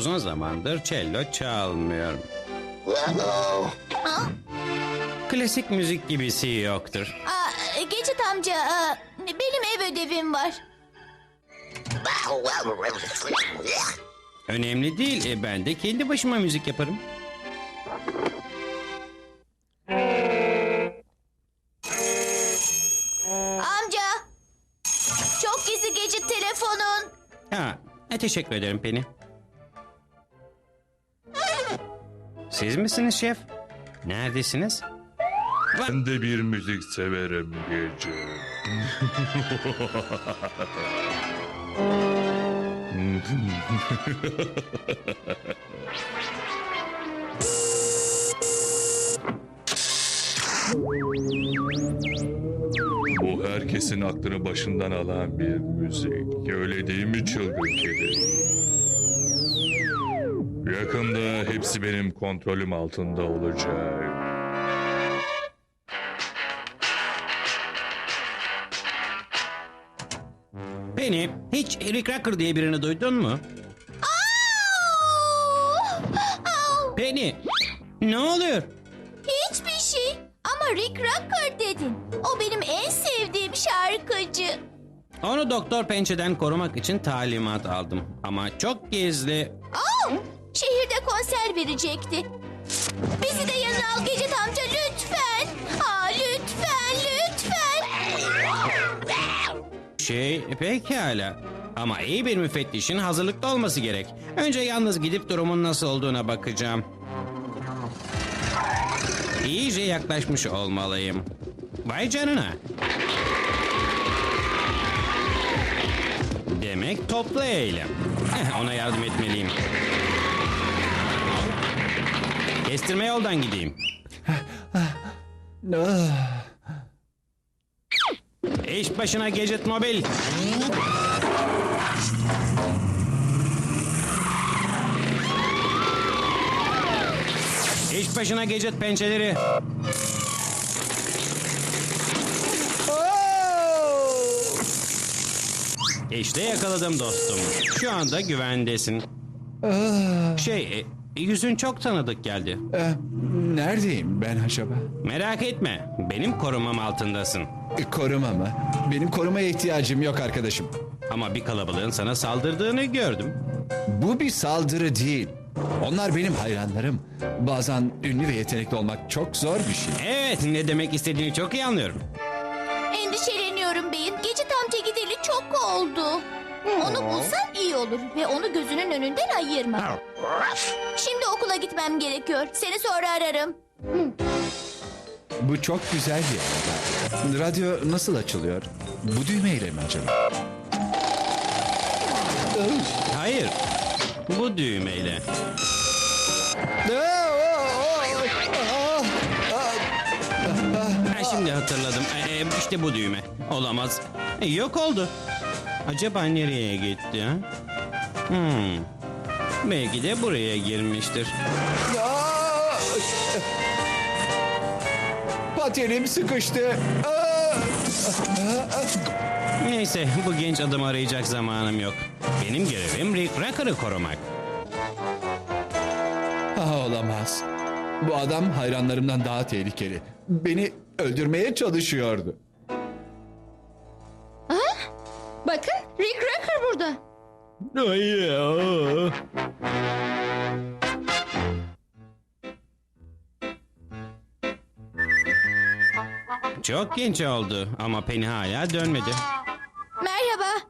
Uzun zamandır cello çalmıyorum. Klasik müzik gibisi yoktur. Aa, Gecit amca, aa, benim ev ödevim var. Önemli değil. E, ben de kendi başıma müzik yaparım. Amca, çok gizli Gecit telefonun. Ha, e, teşekkür ederim Penny. Siz misiniz şef? Neredesiniz? Ben de bir müzik severim gece. Bu herkesin aklını başından alan bir müzik. Öyle değil mi çılgın kedi? Yakında hepsi benim kontrolüm altında olacak. Penny, hiç Rick Rucker diye birini duydun mu? Au! Au! Penny, ne oluyor? Hiçbir şey. Ama Rick Rucker dedin. O benim en sevdiğim şarkıcı. Onu Doktor Pençe'den korumak için talimat aldım. Ama çok gizli. Au! Şehirde konser verecekti. Bizi de yanına al Gecit amca lütfen. Aa, lütfen, lütfen. Şey, pekala. Ama iyi bir müfettişin hazırlıklı olması gerek. Önce yalnız gidip durumun nasıl olduğuna bakacağım. İyice yaklaşmış olmalıyım. Vay canına. Demek toplu eylem. Eh, ona yardım etmeliyim. Kestirme yoldan gideyim. İş başına Gadget Mobil. İş başına Gadget pençeleri. İşte yakaladım dostum. Şu anda güvendesin. Şey, e, yüzün çok tanıdık geldi. Eh, neredeyim ben acaba? Merak etme, benim korumam altındasın. E, koruma mı? Benim korumaya ihtiyacım yok arkadaşım. Ama bir kalabalığın sana saldırdığını gördüm. Bu bir saldırı değil. Onlar benim hayranlarım. Bazen ünlü ve yetenekli olmak çok zor bir şey. Evet, ne demek istediğini çok iyi anlıyorum. Endişeleniyorum beyim. Gecit amca gideli çok oldu. Onu bulsan iyi olur ve onu gözünün önünden ayırma. Şimdi okula gitmem gerekiyor. Seni sonra ararım. Bu çok güzel bir araba. Radyo nasıl açılıyor? Bu düğmeyle mi acaba? Hayır, bu düğmeyle. Ha, şimdi hatırladım. Ee, işte bu düğme. Olamaz. Yok oldu. Acaba nereye gitti? ha? Hmm. Belki de buraya girmiştir. Aa! Patenim sıkıştı. Aa! Neyse, bu genç adamı arayacak zamanım yok. Benim görevim Rick Rucker'ı korumak. Ah, olamaz. Bu adam hayranlarımdan daha tehlikeli. Beni öldürmeye çalışıyordu. Hayır. Çok genç oldu ama Penny hala dönmedi. Merhaba.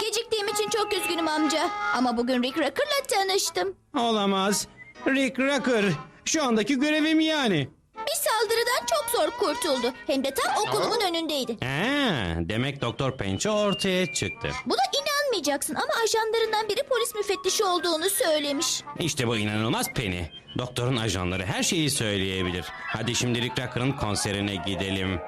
Geciktiğim için çok üzgünüm amca. Ama bugün Rick Rucker'la tanıştım. Olamaz. Rick Rucker. Şu andaki görevim yani. Bir saldırıdan çok zor kurtuldu. Hem de tam okulumun önündeydi. Ha, demek Doktor Pençe ortaya çıktı. Buna inanmayacaksın ama ajanlarından biri polis müfettişi olduğunu söylemiş. İşte bu inanılmaz Penny. Doktorun ajanları her şeyi söyleyebilir. Hadi şimdi Rick Rucker'ın konserine gidelim.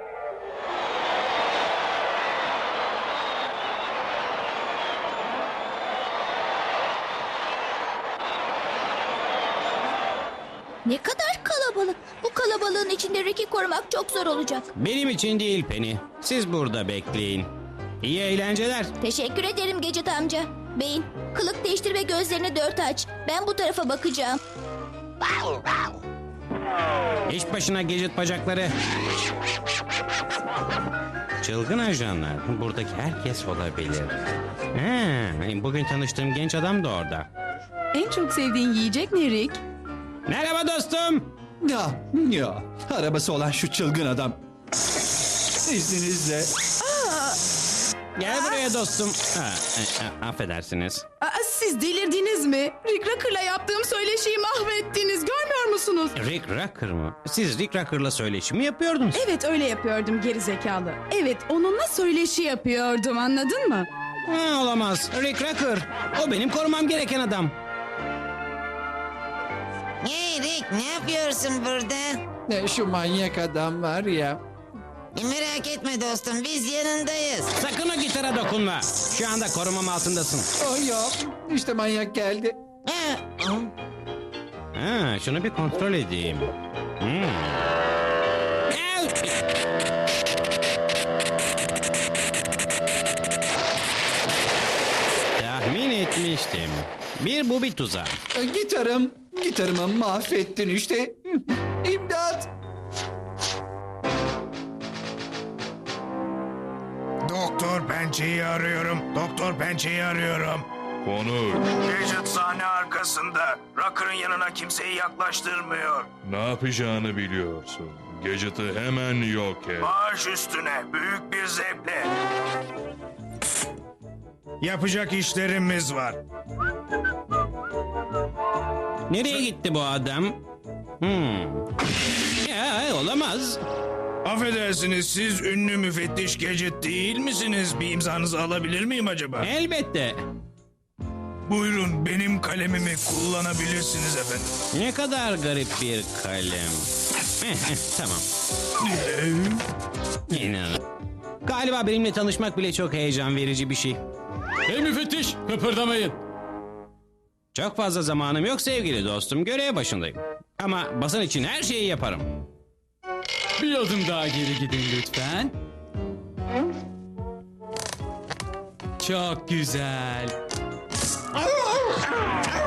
Ne kadar kalabalık. Bu kalabalığın içinde Rick'i korumak çok zor olacak. Benim için değil Penny. Siz burada bekleyin. İyi eğlenceler. Teşekkür ederim Gecit amca. Beyin, kılık değiştir ve gözlerini dört aç. Ben bu tarafa bakacağım. İş başına gecit bacakları. Çılgın ajanlar. Buradaki herkes olabilir. Ha, bugün tanıştığım genç adam da orada. En çok sevdiğin yiyecek ne Rick? Merhaba dostum. Ya, ya. Arabası olan şu çılgın adam. İzninizle. Gel buraya dostum. Ha, e, e, affedersiniz. Aa, siz delirdiniz mi? Rick Rocker'la yaptığım söyleşiyi mahvettiniz. Görmüyor musunuz? Rick Rucker mı? Siz Rick Rucker'la söyleşimi yapıyordunuz. Evet öyle yapıyordum geri zekalı. Evet onunla söyleşi yapıyordum anladın mı? Ha, olamaz. Rick Rucker. O benim korumam gereken adam. Hey Rick ne yapıyorsun burada? Ne şu manyak adam var ya. Merak etme dostum biz yanındayız. Sakın o gitara dokunma. Şu anda korumam altındasın. Oh yok. İşte manyak geldi. Ha, Ha, şunu bir kontrol edeyim. Hmm. Ev! Tahmin etmiştim. Bir bu bir tuzak. E, Gitarım. Gitarımı mahvettin işte. Pençe'yi arıyorum. Doktor Pençe'yi arıyorum. Konuş. Gadget sahne arkasında. Rocker'ın yanına kimseyi yaklaştırmıyor. Ne yapacağını biliyorsun. Gadget'ı hemen yok et. Baş üstüne büyük bir zevkle. Yapacak işlerimiz var. Nereye gitti bu adam? Hmm. Ya olamaz. Affedersiniz siz ünlü müfettiş Gadget değil misiniz? Bir imzanızı alabilir miyim acaba? Elbette. Buyurun benim kalemimi kullanabilirsiniz efendim. Ne kadar garip bir kalem. Tamam. İnan. Galiba benimle tanışmak bile çok heyecan verici bir şey. Hey müfettiş kıpırdamayın. Çok fazla zamanım yok sevgili dostum. Görev başındayım. Ama basın için her şeyi yaparım. Bir adım daha geri gidin lütfen. Çok güzel.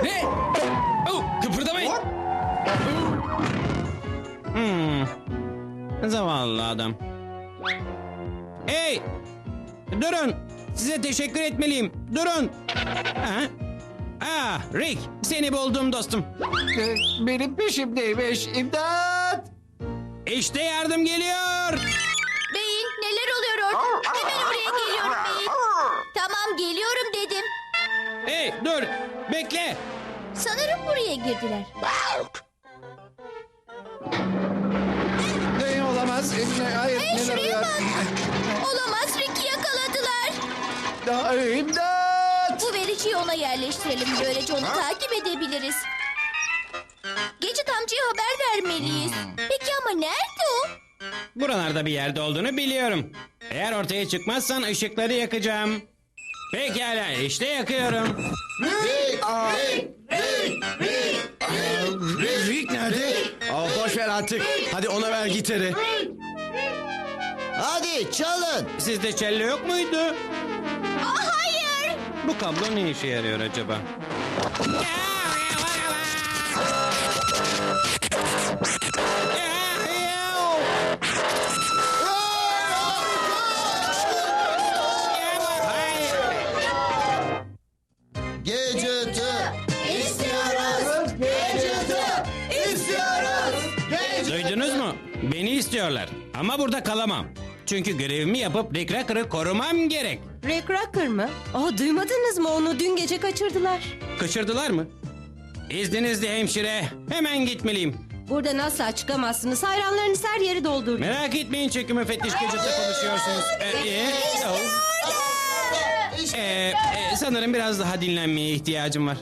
ne? Oh, kıpırdamayın. Hmm. Zavallı adam. Hey! Durun! Size teşekkür etmeliyim. Durun! Ha? Ah, Rick, seni buldum dostum. E, Benim peşimdeymiş. İmdat. İşte yardım geliyor. Beyin, neler oluyor orada? Hemen oraya geliyorum Beyin. Tamam, geliyorum dedim. Hey, dur. Bekle. Sanırım buraya girdiler. Ne olamaz. E, Hayır. Hey neler şuraya oluyor? bak. Olamaz, Rick'i yakaladılar. Daha imdat. Bu vericiyi ona yerleştirelim. Böylece onu takip edebiliriz. Gecit amcaya haber vermeliyiz. Peki ama nerede o? Buralarda bir yerde olduğunu biliyorum. Eğer ortaya çıkmazsan ışıkları yakacağım. Pekala, işte yakıyorum. Rick nerede? Aa, boş ver artık. Hadi ona ver gitarı. Hadi çalın. Sizde cello yok muydu? Aa, hayır. Bu kablo ne işe yarıyor acaba? Gadget'ı Ama burada kalamam. Çünkü görevimi yapıp Rick Rucker'ı korumam gerek. Rick Rucker mı? Aa, duymadınız mı onu dün gece kaçırdılar. Kaçırdılar mı? İzninizle hemşire. Hemen gitmeliyim. Buradan asla çıkamazsınız. Hayranlarınız her yeri doldurdu. Merak etmeyin çünkü müfettiş Gadget'la konuşuyorsunuz. Ee, e, oh. Ee, e, sanırım biraz daha dinlenmeye ihtiyacım var.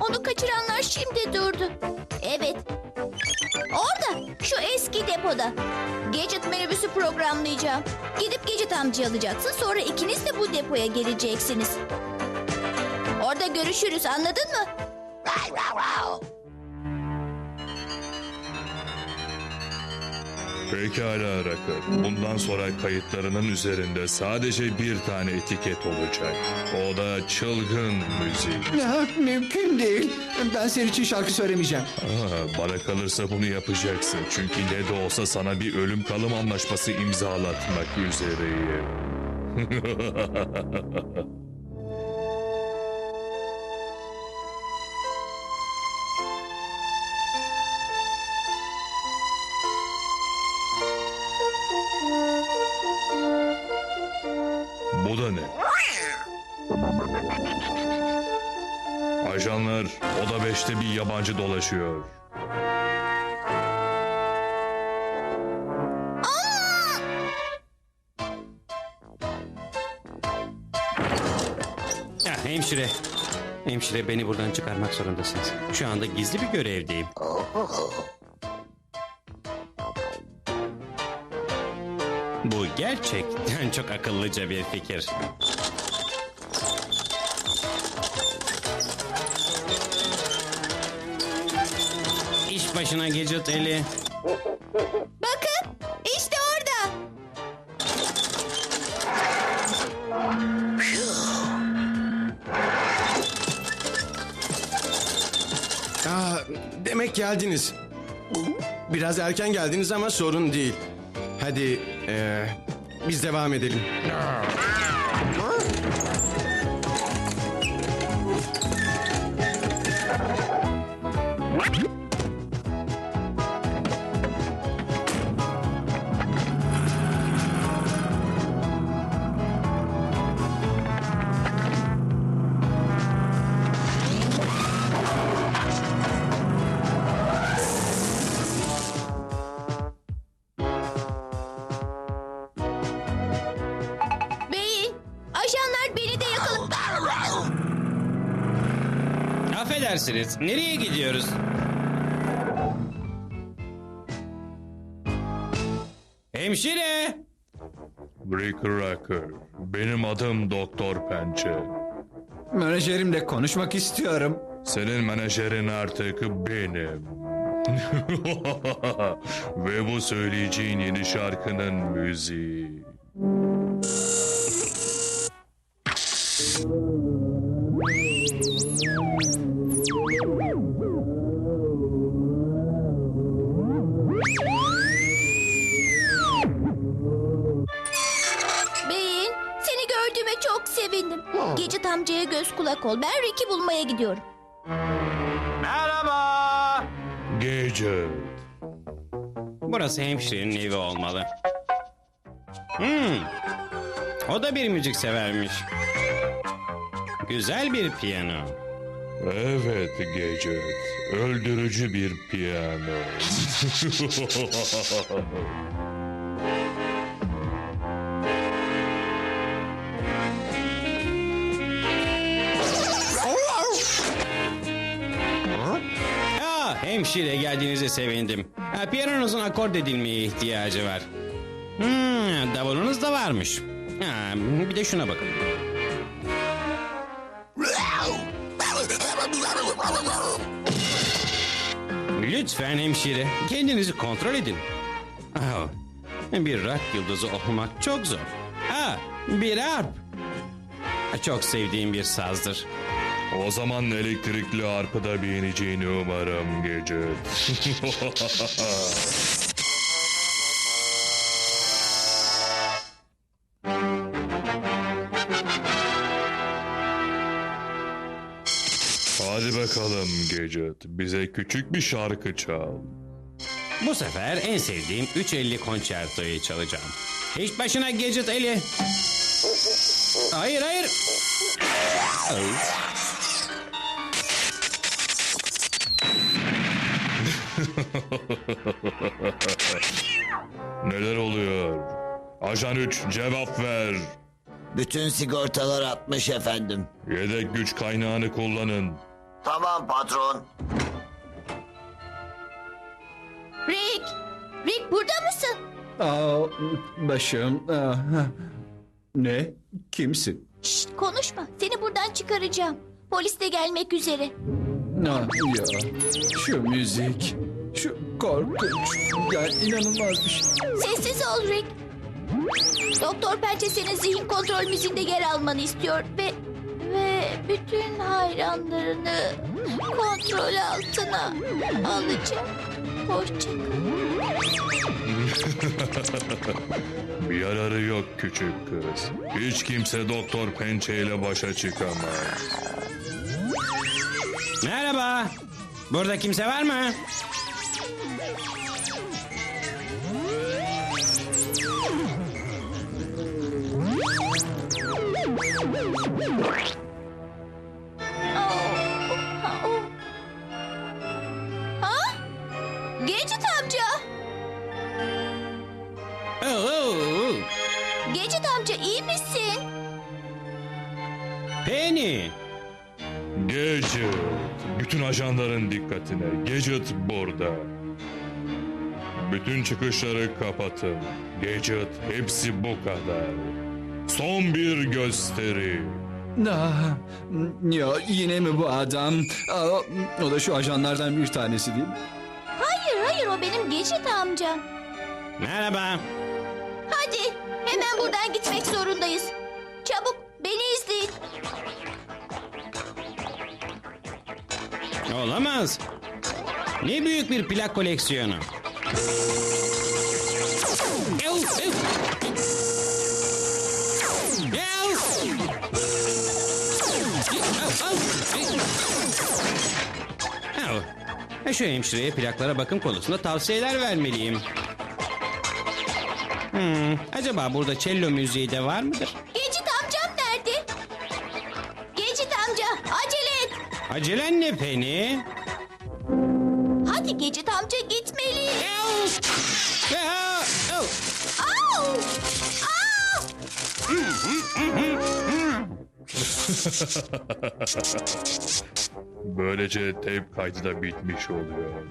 Onu kaçıranlar şimdi durdu. Evet. Orada, şu eski depoda. Gadget minibüsü programlayacağım. Gidip Gadget amca alacaksın. Sonra ikiniz de bu depoya geleceksiniz. Orada görüşürüz anladın mı? Pekala Rakır. Bundan sonra kayıtlarının üzerinde sadece bir tane etiket olacak. O da çılgın müzik. Ya, mümkün değil. Ben senin için şarkı söylemeyeceğim. Aa, bana kalırsa bunu yapacaksın. Çünkü ne de olsa sana bir ölüm kalım anlaşması imzalatmak üzereyim. 5'te bir yabancı dolaşıyor. Ya hemşire. Hemşire beni buradan çıkarmak zorundasınız. Şu anda gizli bir görevdeyim. Bu gerçekten çok akıllıca bir fikir. Başına Gadget Eli. Bakın işte orada. Aa, demek geldiniz. Biraz erken geldiniz ama sorun değil. Hadi ee, biz devam edelim. Ajanlar beni de yakaladı. Affedersiniz. Nereye gidiyoruz? Hemşire! Rick Rucker. Benim adım Doktor Pençe. Menajerimle konuşmak istiyorum. Senin menajerin artık benim. Ve bu söyleyeceğin yeni şarkının müziği. Beyin, seni gördüğüme çok sevindim. Gece amcaya göz kulak ol. Ben Rick'i bulmaya gidiyorum. Merhaba! Gece. Burası hemşirenin evi olmalı. Hmm. O da bir müzik severmiş. Güzel bir piyano. Evet Gece. Öldürücü bir piyano. Aa, hemşire geldiğinize sevindim. Ha, piyanonuzun akord edilmeye ihtiyacı var. Hmm, davulunuz da varmış. Ha, bir de şuna bakın. Lütfen hemşire, kendinizi kontrol edin. Oh, bir rock yıldızı olmak çok zor. Ha, bir arp. Çok sevdiğim bir sazdır. o zaman elektrikli arpıda beğeneceğini umarım Gece. bakalım Gecet. Bize küçük bir şarkı çal. Bu sefer en sevdiğim 350 konçertoyu çalacağım. Hiç başına Gadget Eli. Hayır hayır. Neler oluyor? Ajan 3 cevap ver. Bütün sigortalar atmış efendim. Yedek güç kaynağını kullanın. Tamam patron. Rick, Rick burada mısın? Aa, başım. Aa, ne? Kimsin? Şşt, konuşma. Seni buradan çıkaracağım. Polis de gelmek üzere. Aa, ya, şu müzik. Şu korkunç. Yani inanılmaz bir şey. Sessiz ol Rick. Doktor Pençe senin zihin kontrol müziğinde yer almanı istiyor ve ve bütün hayranlarını kontrol altına alacak. Hoşça kal. Bir yararı yok küçük kız. Hiç kimse Doktor Pençe ile başa çıkamaz. Merhaba. Burada kimse var mı? dikkatine. Gadget burada. Bütün çıkışları kapatın. Gadget hepsi bu kadar. Son bir gösteri. Ah, ya yine mi bu adam? Aa, o da şu ajanlardan bir tanesi değil mi? Hayır hayır o benim Gadget amcam. Merhaba. Hadi hemen buradan gitmek zorundayız. Çabuk beni izleyin. Olamaz. Ne büyük bir plak koleksiyonu. Ev, ev. Ev. Al, al. Ev. E, Şu hemşireye plaklara bakım konusunda tavsiyeler vermeliyim. Hmm, acaba burada cello müziği de var mıdır? Gadget amcam nerede? Gadget amca acele et. Acelen ne Penny? Gadget amca! Au! Böylece tape kaydı da bitmiş oluyor.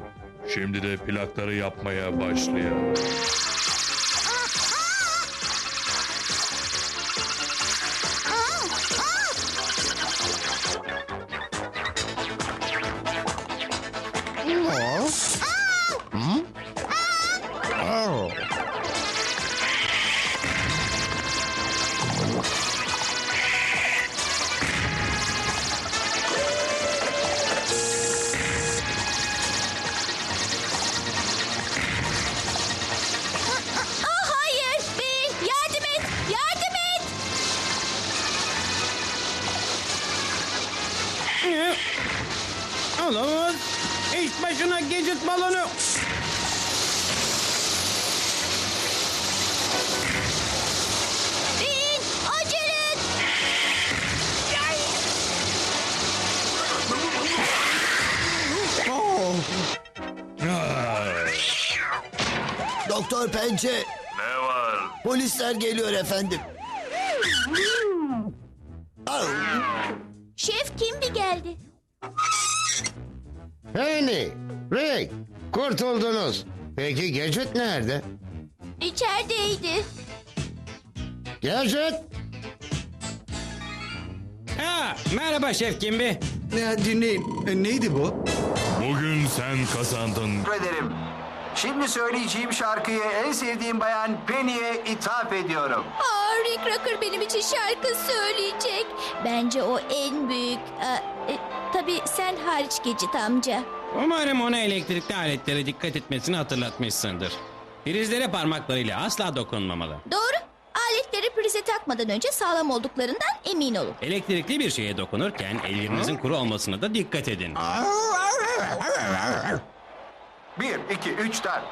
Şimdi de plakları yapmaya başlayalım. Olamaz. İş başına gecit balonu. Bin! Acele et! Ah, Doktor Pençe, ne var? polisler geliyor efendim. Au! Şef kimdi geldi? Penny, Rick, kurtuldunuz. Peki Gadget nerede? İçerideydi. Gadget? Ha, merhaba Şef Kimbi. Ya dinleyin. E, neydi bu? Bugün sen kazandın. Teşekkür ederim. Şimdi söyleyeceğim şarkıyı en sevdiğim bayan Penny'e ithaf ediyorum. Aa, Rick Rucker benim için şarkı söyleyecek. Bence o en büyük. E, sen hariç Gadget amca. Umarım ona elektrikli aletlere dikkat etmesini hatırlatmışsındır. Prizlere parmaklarıyla asla dokunmamalı. Doğru. Aletleri prize takmadan önce sağlam olduklarından emin olun. Elektrikli bir şeye dokunurken ellerinizin kuru olmasına da dikkat edin. Bir, iki, üç, dört.